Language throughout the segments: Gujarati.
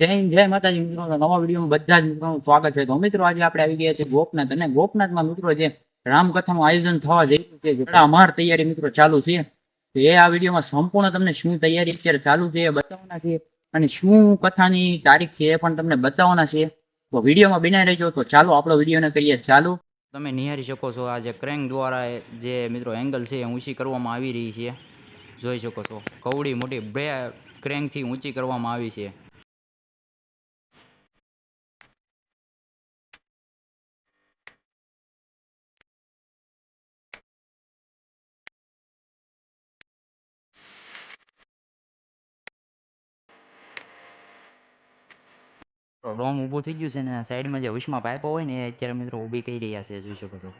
જય જય માતાજી. મિત્રો નવા વિડીયોમાં બધા જ મિત્રોનું સ્વાગત છે. તો મિત્રો, આજે આપણે આવી ગયા છે ગોપનાથ. અને ગોપનાથમાં મિત્રો, જે રામકથાનું આયોજન થવા જઈ છે અમાર તૈયારી મિત્રો ચાલુ છે, તો એ આ વિડીયોમાં સંપૂર્ણ તમને શું તૈયારી અત્યારે ચાલુ છે એ બતાવવાના છે. અને શું કથાની તારીખ છે એ પણ તમને બતાવવાના છે. તો વિડીયોમાં બિના રહેજો, તો ચાલો આપણો વિડીયોને કરીએ ચાલુ. તમે નિહાળી શકો છો, આ જે ક્રેંક દ્વારા જે મિત્રો એંગલ છે એ ઊંચી કરવામાં આવી રહી છે. જોઈ શકો છો. કવડી મોટી બે ક્રેંકથી ઊંચી કરવામાં આવી છે. ડોમ ઊભું થઈ ગયું છે ને સાઈડમાં જે વિશમાં પાઇપો હોય ને એ અત્યારે મિત્રો ઊભી કરી રહ્યા છે જોઈ શકો છો.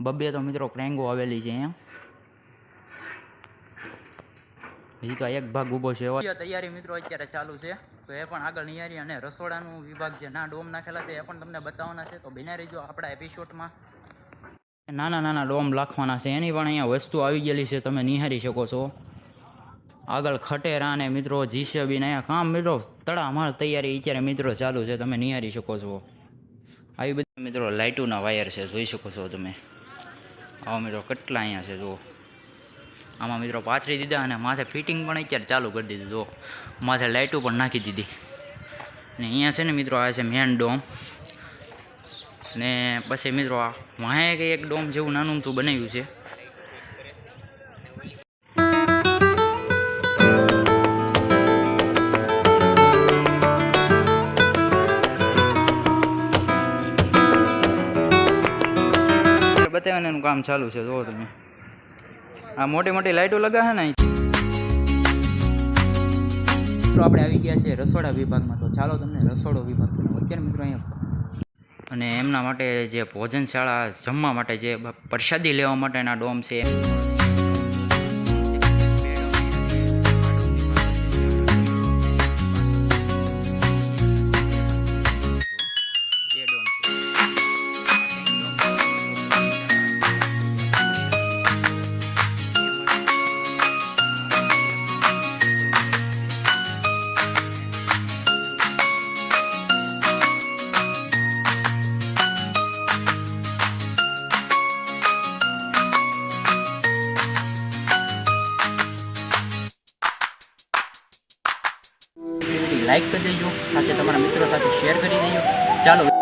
બબ્બે તો મિત્રો ક્રેંગો આવેલી છે અહીંયા હજી તો એક ભાગ ઊભો છે તૈયારી મિત્રો અત્યારે ચાલુ છે તો એ પણ આગળ નિયારી અને રસોડાનું વિભાગ જે ના ડોમ નાખેલા છે એ પણ તમને બતાવવાના છે તો બિના રહીજો આપણા એપિસોડમાં. નાના નાના ડોમ લાખવાના છે એની પણ અહીંયા વસ્તુ આવી ગયેલી છે તમે નિહાળી શકો છો. આગળ ખટેરા અને મિત્રો જીસીબી ને અહીંયા. કામ મિત્રો તડામાર તૈયારી અત્યારે મિત્રો ચાલુ છે, તમે નિહારી શકો છો. આવી બધા મિત્રો લાઇટોના વાયર છે, જોઈ શકો છો તમે. આવા મિત્રો કેટલા અહીંયા છે, જુઓ. આમાં મિત્રો પાથરી દીધા અને માથે ફિટિંગ પણ અત્યારે ચાલુ કરી દીધું, જુઓ. માથે લાઇટો પણ નાખી દીધી. ને અહીંયા છે ને મિત્રો, આ છે મેન ડોમ. ને પછી મિત્રો, આ વાંહે કંઈ એક ડોમ જેવું નાનું અમથું બનાવ્યું છે. બતાવવાનું કામ ચાલુ છે જુઓ તમે. આ મોટી મોટી લાઇટો લગાવે ને મિત્રો આપણે આવી ગયા છે રસોડા વિભાગમાં. તો ચાલો તમને રસોડો વિભાગ. અત્યારે મિત્રો અહીંયા અને એમના માટે જે ભોજનશાળા જમવા માટે જે પ્રસાદી લેવા માટેના ડોમ છે. લાઈક કરી દેજો સાથે તમારા મિત્રો સાથે શેર કરી દેજો. ચાલો